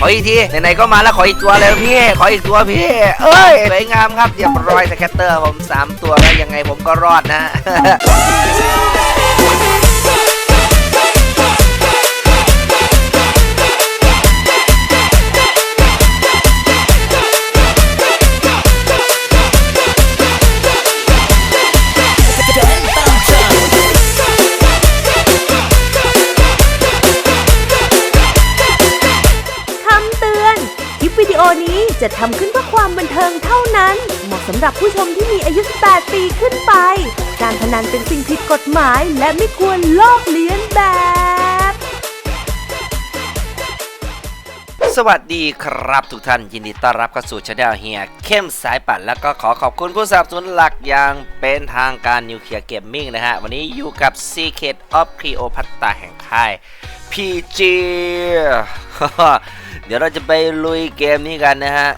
ขออีกทีไหนๆก็มาแล้วขออีกตัวเลยพี่ ขออีกตัวพี่ เอ้ยสวยงามครับเรียบร้อยสแคตเตอร์ผมสามตัวแล้วยังไงผมก็รอดนะ จะทำขึ้นเพื่อความบันเทิงเท่านั้น เหมาะสำหรับผู้ชมที่มีอายุ 18 ปีขึ้นไป การพนันเป็นสิ่งผิดกฎหมายและไม่ควรลอกเลียนแบบ สวัสดีครับทุกท่านยินดีต้อนรับเข้าสู่ช anel เฮียเข้มสายปั่นแล้วก็ขอขอบคุณผู้สนับสนุนหลักอย่างเป็นทางการนิวเคลียร์เกมมิ่งนะฮะ วันนี้อยู่กับ Secret of Cleopatra แห่งค่าย PG เดี๋ยวเราจะไปลุยเกมนี้กันนะฮะ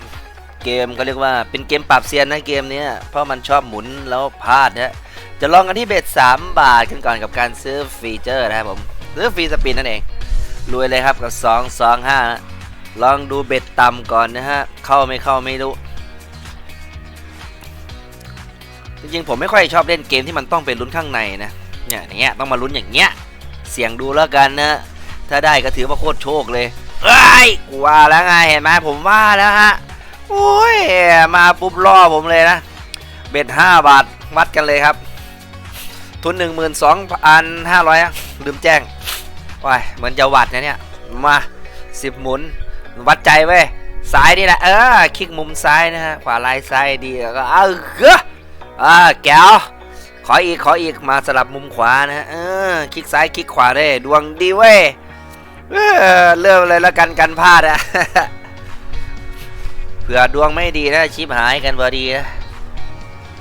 เกมเขาเรียกว่าเป็นเกมปรับเซียนนะเกมนี้เพราะมันชอบหมุนแล้วพลาดนะจะลองกันที่เบ็ด3 บาทกันก่อนกับการซื้อฟีเจอร์นะครับผมซื้อฟรีสปินนั่นเองรวยเลยครับกับ 2 2 5นะลองดูเบ็ดต่ำก่อนนะฮะ เข้าไม่เข้าไม่รู้ จริงๆผมไม่ค่อยชอบเล่นเกมที่มันต้องเป็นลุ้นข้างในนะ เนี่ยอย่างเงี้ยต้องมาลุ้นอย่างเงี้ย เสี่ยงดูแล้วกันนะ ถ้าได้ก็ถือว่าโคตรโชคเลย เอ้ยกูว่าแล้วไงเห็นไหมผมว่าแล้วฮะโอ้ยมาปุ๊บล่อผมเลยนะ เบ็ดห้าบาทวัดกันเลยครับ ทุนหนึ่งหมื่นสองพันห้าร้อยลืมแจ้งว้ายเหมือนจะวัดนะเนี่ย มาสิบหมุน วัดใจเว้ยซ้ายนี่แหละเออคลิกมุมซ้ายนะฮะขวาลายซ้ายดีแล้วก็เออเกออ่าแก้วขออีกขออีกมาสลับมุมขวานะเออคลิกซ้ายคลิกขวาได้ดวงดีเว้ย เออเริ่มเลยแล้วกันกันพลาดอะเผื่อดวงไม่ดีนะชิบหายกันพอดีนะ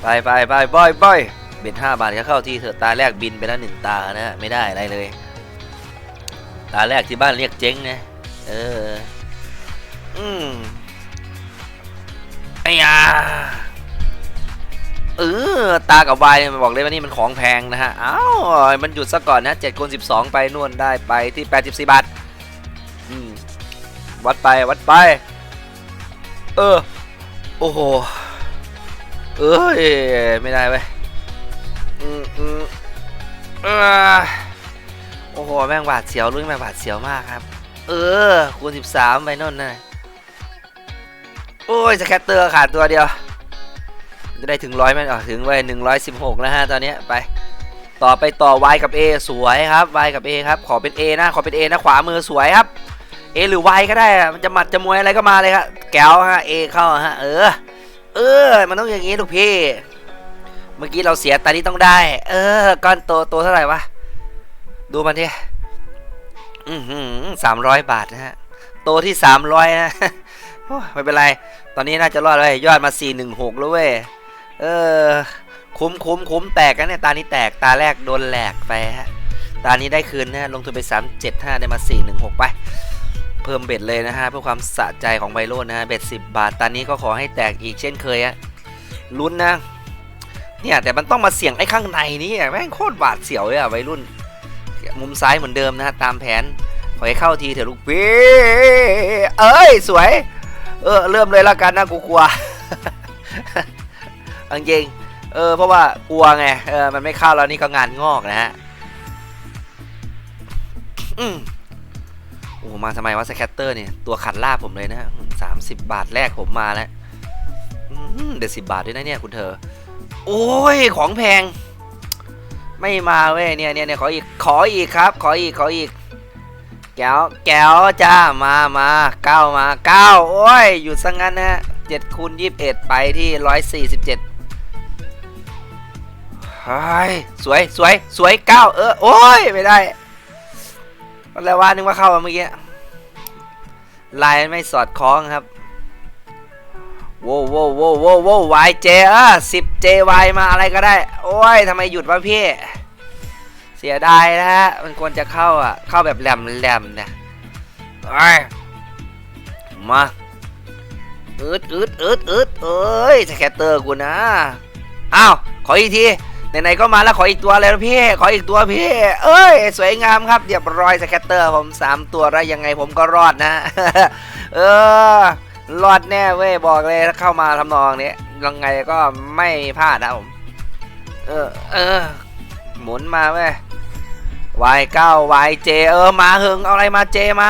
ไปไปไปบอยบอยเบ็ดห้าบาทก็เข้าที่เถอะตาแรกบินไปแล้วหนึ่งตานะไม่ได้อะไรเลย ตาแรกที่บ้านเรียกเจ๊งนะเอออืมไอ้ยาเออตากับวายเนี่ยบอกเลยว่านี่มันของแพงนะฮะอ้าวมันหยุดซะก่อนนะ7คูณ12ไปนวลได้ไปที่84บาทอืม วัดไปวัดไป เออ โอ้โห เอ้ย ไม่ได้เว้ยอืมอืมเออโอ้โห แม่งบาดเสียวลุ้นแม่งบาดเสียวมากครับ เออ คูณ 13 ไปโน่นนะโอ้ยสแคตเตอร์ขาดตัวเดียว จะได้ถึงร้อยไหมอ๋อถึงไว้หนึ่งร้อยสิบหกแล้วฮะ ตอนนี้ไป ต่อไปต่อ Y กับ A สวยครับ Y กับ A ครับ ขอเป็น A นะ ขอเป็น A นะ ขวามือสวยครับ A หรือ Y ก็ได้อะมันจะหมัดจะมวยอะไรก็มาเลยครับแก้วฮะ A เข้าฮะเออ เออ มันต้องอย่างงี้ลูกพี่ เมื่อกี้เราเสียตานี้ต้องได้ เออก้อนโตโตเท่าไหร่วะดูมันทีอือหือสามร้อยบาทนะฮะโตที่สามร้อยนะไม่เป็นไร ตอนนี้น่าจะรอดเลยยอดมาสี่หนึ่งหกแล้วเว้ยเออ คุ้มคุ้มคุ้มแตกกันเนี่ยตานี้แตกตาแรกโดนแหลกไปฮะตานี้ได้คืนนะลงทุนไปสามเจ็ดห้าได้มาสี่หนึ่งหกไป เพิ่มเบ็ดเลยนะฮะเพื่อความสะใจของไบโรจน์นะฮะเบ็ดสิบบาทตอนนี้ก็ขอให้แตกอีกเช่นเคยฮะลุ้นนะเนี่ยแต่มันต้องมาเสี่ยงไอ้ข้างในนี่แม่งโคตรบาดเสียวเลยอะวัยรุ่น มุมซ้ายเหมือนเดิมนะฮะตามแผนขอให้เข้าทีเถอะลูกพี่เอ้ยสวย เออเริ่มเลยแล้วกันนะกูกลัวอาจริงเออเพราะว่ากลัวไงเออมันไม่เข้าแล้วนี่ก็งานงอกนะฮะอืม โอ้มาทำไมวะสแคตเตอร์เนี่ย ตัวขัดลาบผมเลยนะสามสิบบาทแรกผมมาแล้วเด็ดสิบบาทด้วยนะเนี่ยคุณเธอ โอ้ย ของแพง ไม่มาเว้ยเนี่ยเนี่ยเนี่ยขออีก ขออีกครับ ขออีก ขออีก แก้ว แก้วจ้า มามาเก้ามาเก้าโอ้ย หยุดซะงั้นนะเจ็ดคูณยี่สิบเอ็ดไปที่ร้อยสี่สิบเจ็ดเฮ้ยสวย สวย สวย เก้าเออ โอ้ย ไม่ได้ อะไรวะนึกว่าเข้ามาเมื่อกี้ลายไม่สอดคล้องครับโว้วโว้วโว้วโว้วโว้ว YJ เออสิบ JY มาอะไรก็ได้ โอ้ยทำไมหยุดวะพี่ เสียดายนะฮะ มันควรจะเข้าอะ เข้าแบบแหลมแหลมเนี่ยไปมาอืดอืดอืดอืดเอ้ยสแคตเตอร์กูนะ อ้าว ขออีกที ไหนๆก็มาแล้วขออีกตัวเลยพี่ ขออีกตัวพี่ เอ้ย สวยงามครับเรียบร้อยสแคตเตอร์ผมสามตัวแล้วยังไงผมก็รอดนะ เออ รอดแน่เว้ยบอกเลยถ้าเข้ามาทำนองนี้ยังไงก็ไม่พลาดนะผม เออ เออ หมุนมาเว้ย Y9 YJ เออมาเฮงเอาอะไรมาเจมา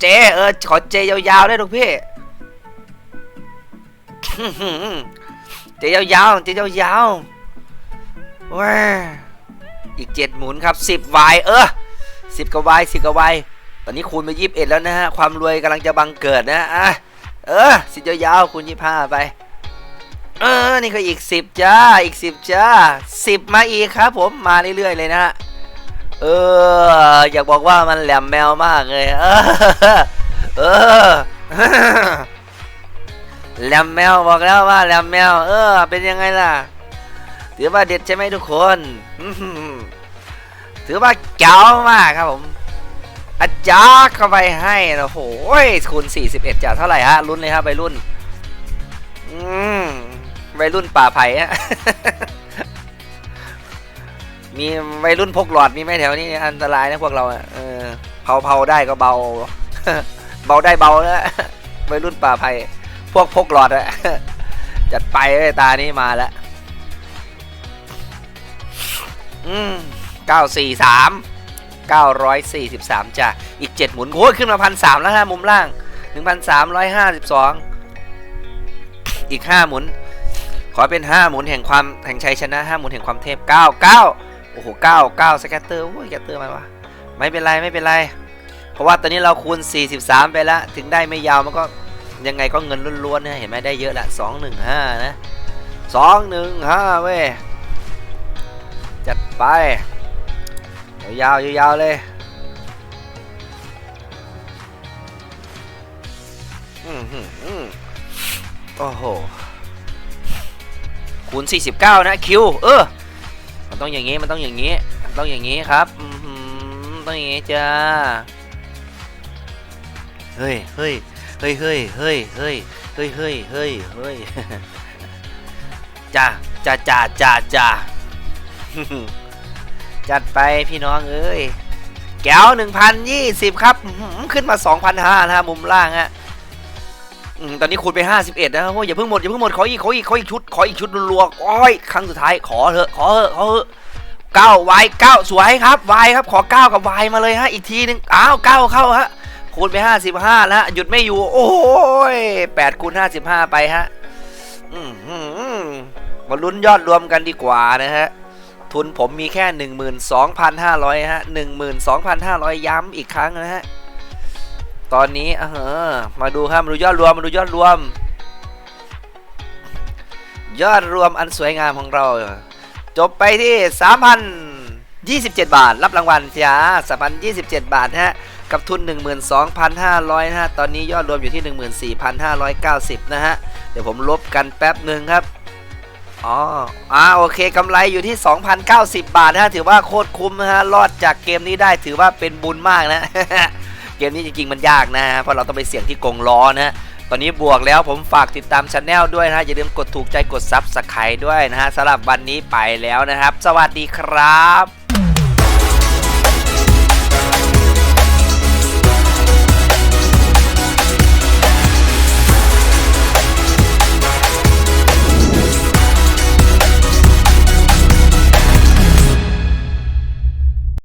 เจเออขอเจยาวๆได้ทุกพี่เจยาวๆเจยาวๆ ว้าอีกเจ็ดหมุนครับสิบ Y เออสิบกับ Y สิบกับ Y ตอนนี้คูณไปยี่สิบเอ็ดแล้วนะฮะ ความรวยกำลังจะบังเกิดนะอะเออสิบยาวๆคูณยี่ห้าไป เออ นี่ก็อีกสิบจ้า อีกสิบจ้าสิบมาอีกครับ ผมมาเรื่อยๆเลยนะฮะเออ อยากบอกว่ามันแหลมแมวมากเลยเออเออแหลมแมวบอกแล้วว่าแหลมแมว เออ เป็นยังไงล่ะ ถือว่าเด็ดใช่ไหมทุกคนถือว่าเก๋ามากครับผมอาจารย์เข้าไปให้นะโหยคูณ41จะเท่าไหร่ฮะรุ่นเลยครับวัยรุ่นอืมวัยรุ่นป่าไผ่ฮะมีวัยรุ่นพกหลอดมีไหมแถวนี้อันตรายนะพวกเราเออเผาเผาได้ก็เบา เบาได้เบาแล้ววัยรุ่นป่าไผ่พวกพกหลอดอะจัดไปตานี้มาแล้ว อืมเก้าสี่สามเก้าร้อยสี่สิบสามจ้ะอีกเจ็ดหมุนโอ้ยขึ้นมาพันสามแล้วฮะมุมล่างหนึ่งพันสามร้อยห้าสิบสองอีกห้าหมุน ขอเป็นห้าหมุนแห่งความแห่งชัยชนะห้าหมุนแห่งความเทพเก้าเก้าโอ้โหเก้าเก้าสแกตเตอร์โอ้ยสแกตเตอร์มาวะไม่เป็นไรไม่เป็นไร เพราะว่าตอนนี้เราคูณ 43 ไปแล้ว ถึงได้ไม่ยาวมันก็ยังไงก็เงินล้วนๆเนะเห็นไหมได้เยอะละ215 นะ 215 เว้ย ไปยาวยาวเลยอืมหืมอืมโอ้โหคูณ49 นะคิวเออมันต้องอย่างงี้มันต้องอย่างงี้มันต้องอย่างงี้ครับอือหือต้องอย่างงี้จ้าเฮ้ยเฮ้ยเฮ้ยเฮ้ยเฮ้ยเฮ้ยเฮ้ยเฮ้ยเฮ้ยเฮ้ยจ้าจ้าจ้าจ้าจ้า จัดไปพี่น้องเอ้ยแก้ว1,020 ครับ ขึ้นมา 2,500นะฮะมุมล่างฮะตอนนี้คูณไป 51 นะครับโอ้ยอย่าเพิ่งหมดอย่าเพิ่งหมดขออีกขออีกขออีกชุดขออีกชุดรัวๆโอ้ยครั้งสุดท้ายขอเถอะขอเถอะขอเถอะเก้าวายเก้าสวยครับวายครับขอเก้ากับวายมาเลยฮะอีกทีหนึงอ้าวเก้าเข้าฮะคูณไป 55แล้วฮะหยุดไม่อยู่ โอ้ย8คูณ55 ไปฮะมาลุ้นยอดรวมกันดีกว่านะฮะ ทุนผมมีแค่ 12,500 ฮะ 12,500 ย้ำอีกครั้งนะฮะ ตอนนี้เออมาดูครับมาดูยอดรวม มาดูยอดรวม ยอดรวมอันสวยงามของเรา จบไปที่ 3,027 บาท รับรางวัลจ้า3,027 บาทฮะ กับทุน 12,500 นะฮะ ตอนนี้ยอดรวมอยู่ที่ 14,590 นะฮะ เดี๋ยวผมลบกันแป๊บหนึ่งครับ อ๋ออ่าโอเคกำไรอยู่ที่ 2,090 บาทนะฮะถือว่าโคตรคุ้มนะฮะรอดจากเกมนี้ได้ถือว่าเป็นบุญมากนะ เกมนี้จริงๆมันยากนะฮะเพราะเราต้องไปเสี่ยงที่กงล้อนะฮะตอนนี้บวกแล้วผมฝากติดตามช anel ด้วยนะฮะอย่าลืมกดถูกใจกดซับสไครต์ด้วยนะฮะสำหรับวันนี้ไปแล้วนะครับ สวัสดีครับ